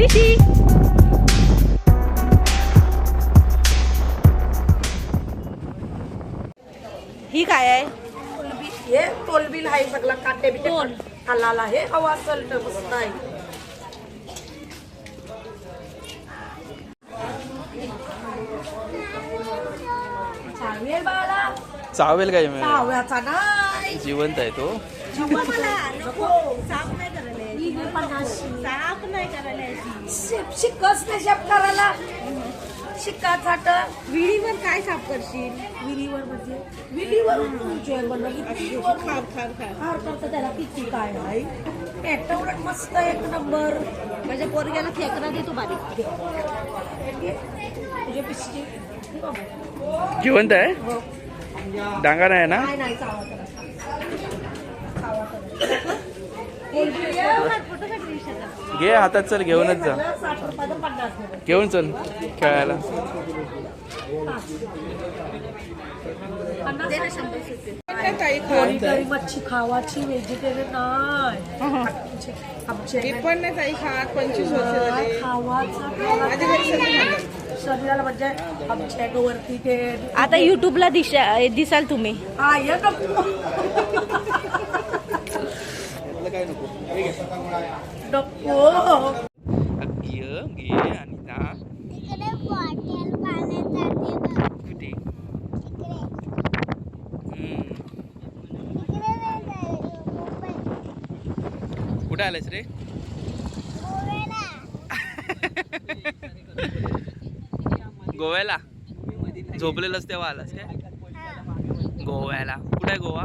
ऋषी ही काय आहे? कोलबी हे कोलबिल आहे सगळा काटे बिटे कोल. हलाला हे हवा तर मस्त आहे. चालेल बाळा. चावेल काय नाही जिवंत आहे तो. शिप शिकच नाही शेप करायला शिक्का थाट. विहिरीवर काय साफ करशील? विहिरीवर म्हणजे? विहिरीवर उंचीवर बनलं की विहिरीवर खार खार खार. करतं त्याला किती काय आहे एक उलट मस्त एक नंबर. माझ्या पोरग्याला खेकडा देतो बारीक. तुझे पिशवी. जिवंत आहे? हो. डांगा नाही ना? नाही नाही चावा घे हातात चल घेऊनच जा. घेऊन चल खेळायला कोणीतरी मच्छी खावाची व्हेजिटेरियन नाही आमचे- आमचे मी पण नाही ताई खात पंचवीस वर्ष झाले खावाचा खावा. माझ्या घरी सगळे खातात. शरीराला म्हणजे आमच्या वरती ते आता युट्यूबला दिशा दिसाल तुम्ही हा ये नको? नको. घे घे आणि ना तिकडे बॉटल पाण्यासाठी बघ. कुठे? आलायस रे? गोव्याला. झोपलेलंच तेव्हा आलास काय? गोव्याला. कुठे आहे गोवा?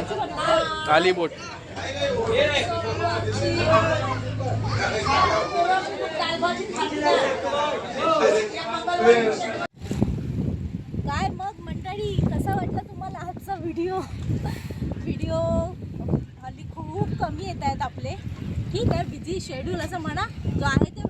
काली बोट काय मग मंडळी कसा वाटला तुम्हाला आजचा व्हिडिओ व्हिडिओ हल्ली खूप कमी येत आहेत आपले. ठीक आहे बिझी शेड्यूल असं म्हणा. जो आहे ते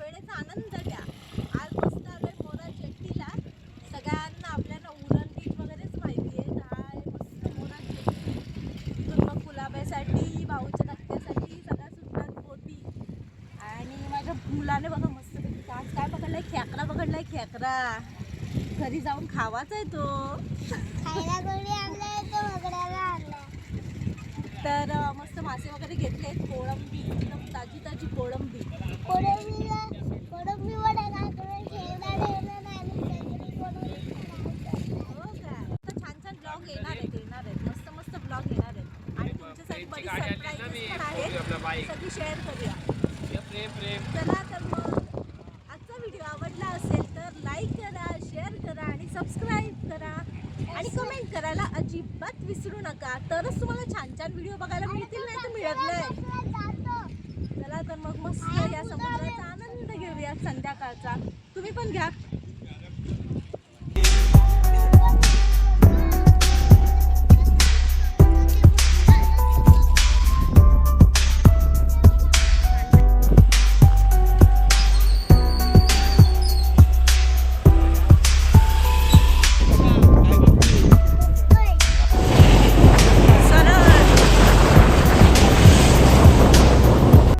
खेकडा घरी जाऊन खावाच आहे तो. खायला कोणी आणलाय तो? वगडाला आणला तर मस्त मासे वगैरे घेतले कोळंबी एकदम ताजी ताजी कोळंबी. कोडंबीला कोडंबी वडा घालून शेवडा ठेवला नाही आणि चटणी बनवून खायचं. हो छान छान ब्लॉग येणार आहेत येणार आहेत. मस्त मस्त ब्लॉग येणार आहेत. आणि तुमच्यासाठी बरीच सरप्राईजेस पण आहेत. सगळी शेअर करूया. चला तर मग आजचा व्हिडिओ आवडला असेल तर लाईक करा शेअर करा आणि सबस्क्राईब करा आणि कमेंट करायला अजिबात विसरू नका. तरच तुम्हाला छान छान व्हिडिओ बघायला मिळतील नाही तर मिळत नाही. चला तर मग मस्त या समुद्राचा आनंद घेऊया संध्याकाळचा. तुम्ही पण घ्या.